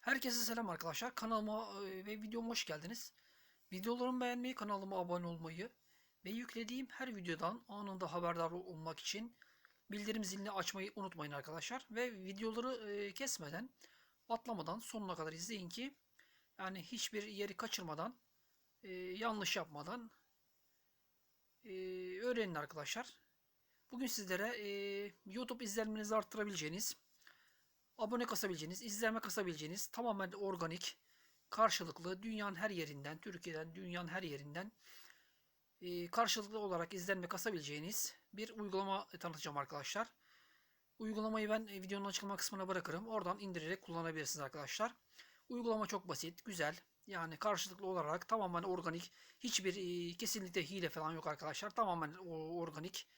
Herkese selam arkadaşlar. Kanalıma e, ve videoma hoş geldiniz. Videolarımı beğenmeyi, kanalıma abone olmayı ve yüklediğim her videodan anında haberdar olmak için bildirim zilini açmayı unutmayın arkadaşlar. Ve videoları e, kesmeden, atlamadan sonuna kadar izleyin ki yani hiçbir yeri kaçırmadan, e, yanlış yapmadan öğrenin arkadaşlar. Bugün sizlere YouTube izlenmenizi arttırabileceğiniz abone kasabileceğiniz, izlenme kasabileceğiniz tamamen organik, karşılıklı dünyanın her yerinden, Türkiye'den dünyanın her yerinden e, karşılıklı olarak izlenme kasabileceğiniz bir uygulama tanıtacağım arkadaşlar. Uygulamayı ben e, videonun açıklama kısmına bırakırım. Oradan indirerek kullanabilirsiniz arkadaşlar. Uygulama çok basit, güzel. Yani karşılıklı olarak tamamen organik. Hiçbir e, kesinlikle hile falan yok arkadaşlar. Tamamen organik.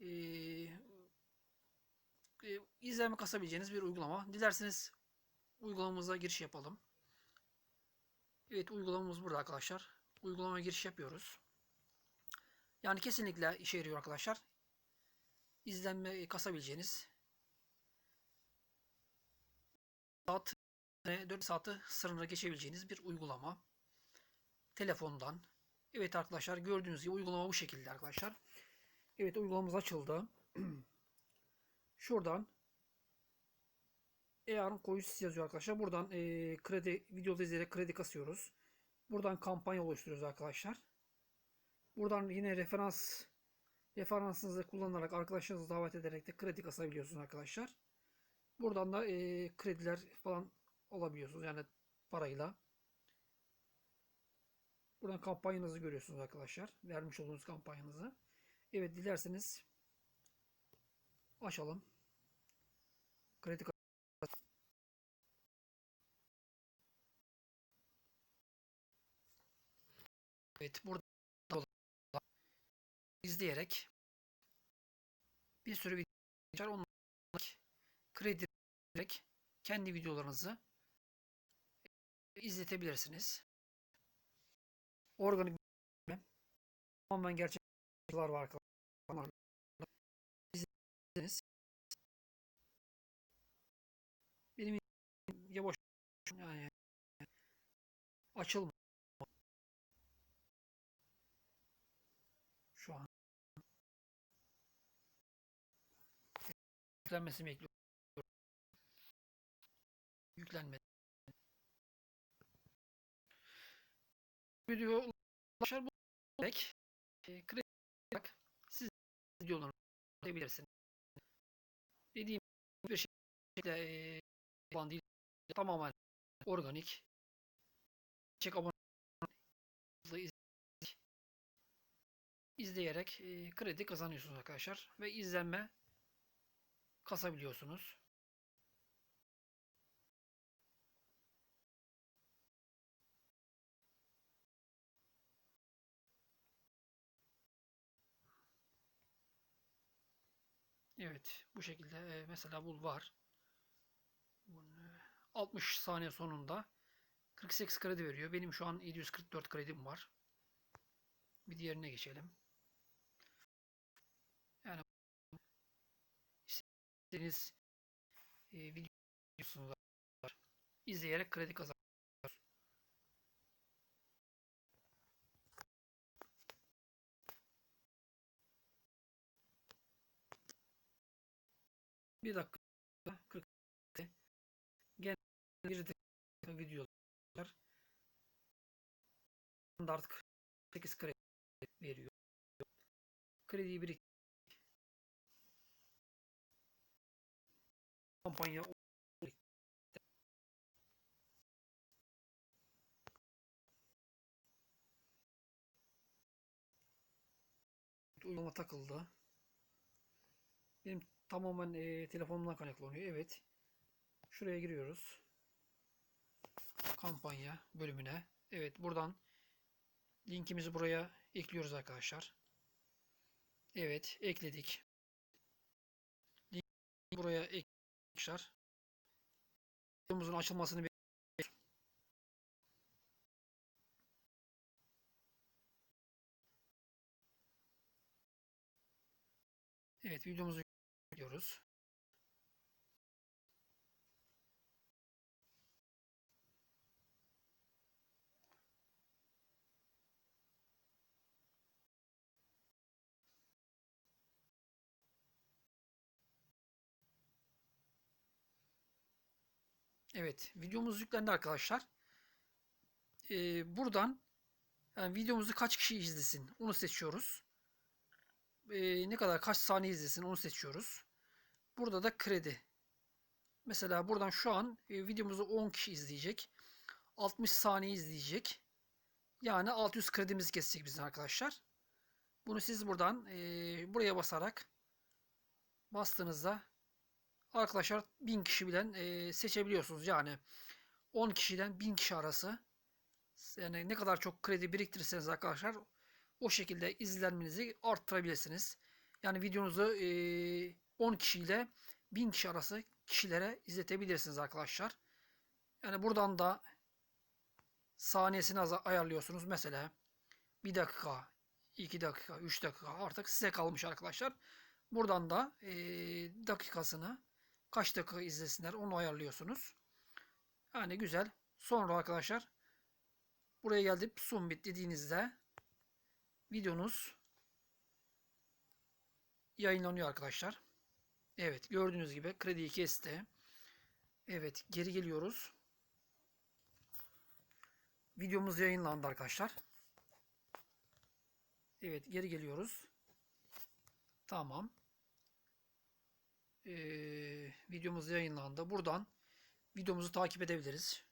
E, e, izleme kasabileceğiniz bir uygulama. Dilerseniz uygulamamıza giriş yapalım. Evet uygulamamız burada arkadaşlar. Uygulamaya giriş yapıyoruz. Yani kesinlikle işe yarıyor arkadaşlar. İzlenme kasabileceğiniz saat 4 saati sınırına geçebileceğiniz bir uygulama. Telefondan. Evet arkadaşlar gördüğünüz gibi uygulama bu şekilde arkadaşlar. Evet uygulamamız açıldı. Şuradan Earn Coins yazıyor arkadaşlar. Buradan e, kredi videoda izleyerek kredi kasıyoruz. Buradan kampanya oluşturuyoruz arkadaşlar. Buradan yine referans referansınızı kullanarak arkadaşlarınızı davet ederek de kredi kasabiliyorsunuz arkadaşlar. Buradan da e, krediler falan alabiliyorsunuz yani parayla. Buradan kampanyanızı görüyorsunuz arkadaşlar. Vermiş olduğunuz kampanyanızı. Evet dilerseniz açalım. Kredi Evet burada izleyerek bir sürü video var. Onları kredi ederek kendi videolarınızı izletebilirsiniz. Organik tamamen gerçek var arkadaşlar. İzlediğiniz benim yavaş yani açılma şu an yüklenmesini bekliyorum. Yüklenme. Video ulaşır bu direkt e, kredi olarak siz videolarını yapabilirsiniz. Dediğim bir şekilde e, falan değil. Tamamen organik. Çek abone izleyerek e, kredi kazanıyorsunuz arkadaşlar ve izlenme kasabiliyorsunuz. Evet bu şekilde e, mesela bu var. 60 saniye sonunda 48 kredi veriyor. Benim şu an 744 kredim var. Bir diğerine geçelim. Yani istediğiniz e, videosunu izleyerek kredi kazanıyorsunuz. Bir dakika bir dakika videolar standart 48 kredi veriyor. Krediyi birik kampanya uygulama takıldı. Benim tamamen e, telefonumdan kaynaklanıyor. Evet. Şuraya giriyoruz. Kampanya bölümüne. Evet buradan linkimizi buraya ekliyoruz arkadaşlar. Evet ekledik. Link buraya eklemişler. Videomuzun açılmasını bekliyoruz. Evet videomuzu bekliyoruz. Evet, videomuz yüklendi arkadaşlar. Ee, buradan yani videomuzu kaç kişi izlesin onu seçiyoruz. Ee, ne kadar kaç saniye izlesin onu seçiyoruz. Burada da kredi. Mesela buradan şu an e, videomuzu 10 kişi izleyecek. 60 saniye izleyecek. Yani 600 kredimiz kesecek bizim arkadaşlar. Bunu siz buradan e, buraya basarak bastığınızda arkadaşlar 1000 kişi bilen e, seçebiliyorsunuz. Yani 10 kişiden 1000 kişi arası yani ne kadar çok kredi biriktirirseniz arkadaşlar o şekilde izlenmenizi arttırabilirsiniz. Yani videonuzu e, 10 kişiyle 1000 kişi arası kişilere izletebilirsiniz arkadaşlar. Yani buradan da saniyesini ayarlıyorsunuz. Mesela 1 dakika, 2 dakika, 3 dakika artık size kalmış arkadaşlar. Buradan da e, dakikasını kaç dakika izlesinler onu ayarlıyorsunuz. Yani güzel. Sonra arkadaşlar buraya gelip submit dediğinizde videonuz yayınlanıyor arkadaşlar. Evet gördüğünüz gibi krediyi kesti. Evet geri geliyoruz. Videomuz yayınlandı arkadaşlar. Evet geri geliyoruz. Tamam. Ee, videomuz yayınlandı. Buradan videomuzu takip edebiliriz.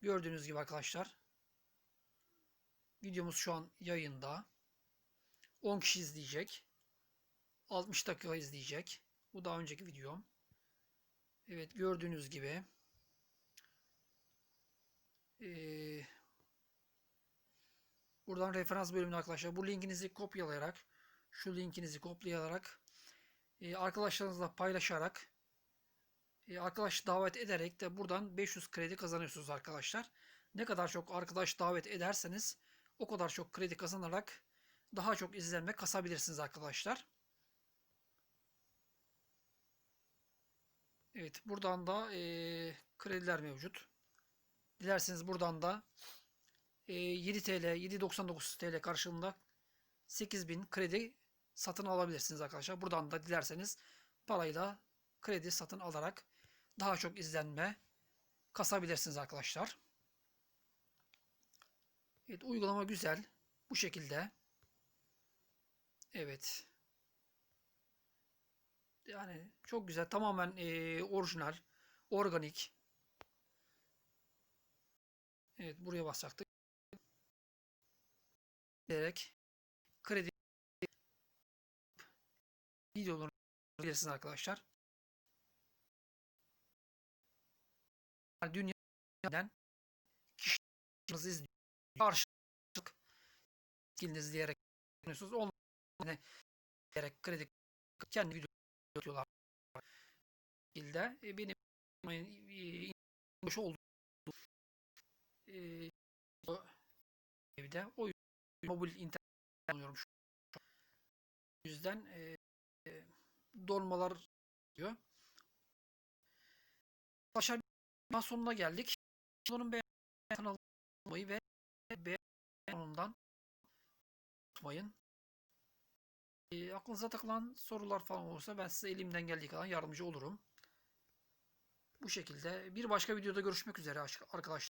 Gördüğünüz gibi arkadaşlar. Videomuz şu an yayında. 10 kişi izleyecek. 60 dakika izleyecek. Bu daha önceki videom. Evet gördüğünüz gibi. Ee, buradan referans bölümüne arkadaşlar bu linkinizi kopyalayarak şu linkinizi kopyalayarak e, arkadaşlarınızla paylaşarak e, arkadaş davet ederek de buradan 500 kredi kazanıyorsunuz arkadaşlar. Ne kadar çok arkadaş davet ederseniz o kadar çok kredi kazanarak daha çok izlenme kasabilirsiniz arkadaşlar. Evet buradan da e, krediler mevcut. Dilerseniz buradan da e, 7 TL 7.99 TL karşılığında 8000 kredi satın alabilirsiniz arkadaşlar. Buradan da dilerseniz parayla kredi satın alarak daha çok izlenme kasabilirsiniz arkadaşlar. Evet uygulama güzel. Bu şekilde. Evet. Yani çok güzel. Tamamen e, orijinal. Organik. Evet buraya basacaktık. Direkt videolarını bilirsiniz arkadaşlar. Dünyadan kişilerinizi izliyor. Karşılık skillinizi diyerek yapıyorsunuz. Onları diyerek kredi kendi video atıyorlar. Şekilde e, benim e, hoş oldu e, evde o mobil internet kullanıyorum şu yüzden e, e, dolmalar diyor. Arkadaşlar sonuna geldik. Bunun beğen kanalı olmayı ve beğen ondan unutmayın. E, aklınıza takılan sorular falan olursa ben size elimden geldiği kadar yardımcı olurum. Bu şekilde bir başka videoda görüşmek üzere arkadaşlar.